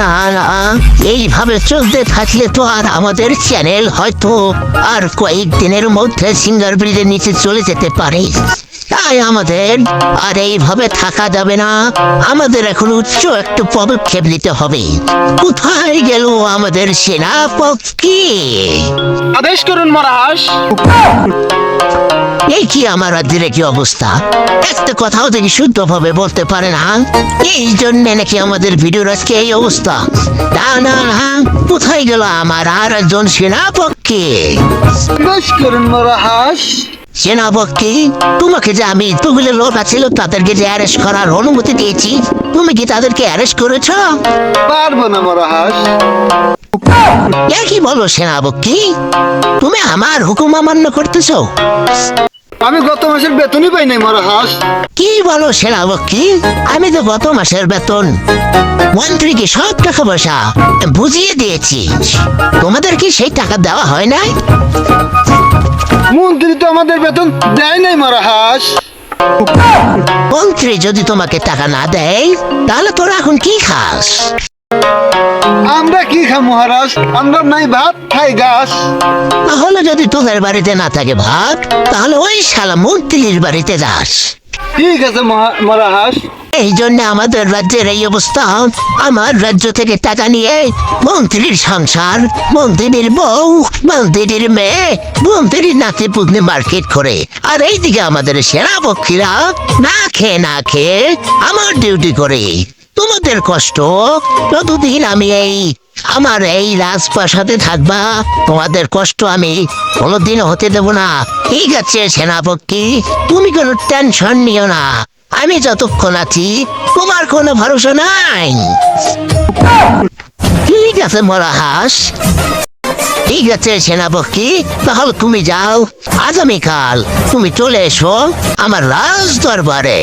না না। এইভাবে চলতে থাকলে তো আর আমাদের চ্যানেল হয়তো আর কয়েকদিনের মধ্যে সিঙ্গার ব্রিজের নিচে চলে যেতে পারে। তাই আমাদের আর এইভাবে থাকা যাবে না। আমাদের এখন উচ্চ একটা পদক্ষেপ নিতে হবে। কোথায় গেল আমাদের সেনাপতি আদেশ করুন মহারাজ। এই কি আমার দিলে কি অবস্থা? একটা কথাও দেখি শুদ্ধভাবে বলতে পারে না এই জন্য নাকি আমাদের ভিডিওর আজকে এই অবস্থা। না না না কোথায় গেল আমার আর একজন সেনাপক্ষী করুন মহারাজ সেনাপক্ষী? তোমাকে যে আমি তুগুলো লোক আছিল তাদেরকে যে অ্যারেস্ট করার অনুমতি দিয়েছি তুমি কি তাদেরকে অ্যারেস্ট করেছ? পারব না মহারাজ কি বলো সেনাপক্ষী? তুমি আমার হুকুম অমান্য করতেছো? আমি গত মাসের বেতনই পাই নাই মহারাজ কি বলো সেনাপক্ষী আমি তো গত মাসের বেতন। মন্ত্রীকে সব টাকা পয়সা বুঝিয়ে দিয়েছি। তোমাদের কি সেই টাকা দেওয়া হয় নাই? মন্ত্রী তো আমাদের বেতন দেয় নাই মহারাজ মন্ত্রী যদি তোমাকে টাকা না দেয় তাহলে তোরা এখন কি খাস? আমরা কি খাই মহারাজ আমরা নাই ভাত খাই গাছ তাহলে যদি তোদের বাড়িতে না থাকে ভাত তাহলে ওই শালা মন্ত্রীর বাড়িতে যাস। ঠিক আছে মহারাজ। এই জন্য আমাদের রাজ্যের এই অবস্থা আমার রাজ্য থেকে টাকা নিয়ে মন্ত্রীর সংসার মন্ত্রীর বউ মন্ত্রীর মেয়ে মন্ত্রীর নাতি পুতনি মার্কেট করে। আর এইদিকে আমাদের সেনাপক্ষীরা না খেয়ে না খেয়ে আমার ডিউটি করে। তোমাদের কষ্ট। যতদিন আমি এই, আমার এই রাজপ্রাসাদে থাকবা, তোমাদের কষ্ট আমি কোনোদিন হতে দেব না। ঠিক আছে, সেনাপক্ষী, তুমি কোনো টেনশন নিও না। আমি যতক্ষণ আছি, তোমার কোনো ভরসা নাই। ঠিক আছে, মরাহাস। ঠিক আছে, সেনাপক্ষী, তাহলে তুমি যাও। আগামীকাল তুমি চলে এসো আমার রাজ দরবারে।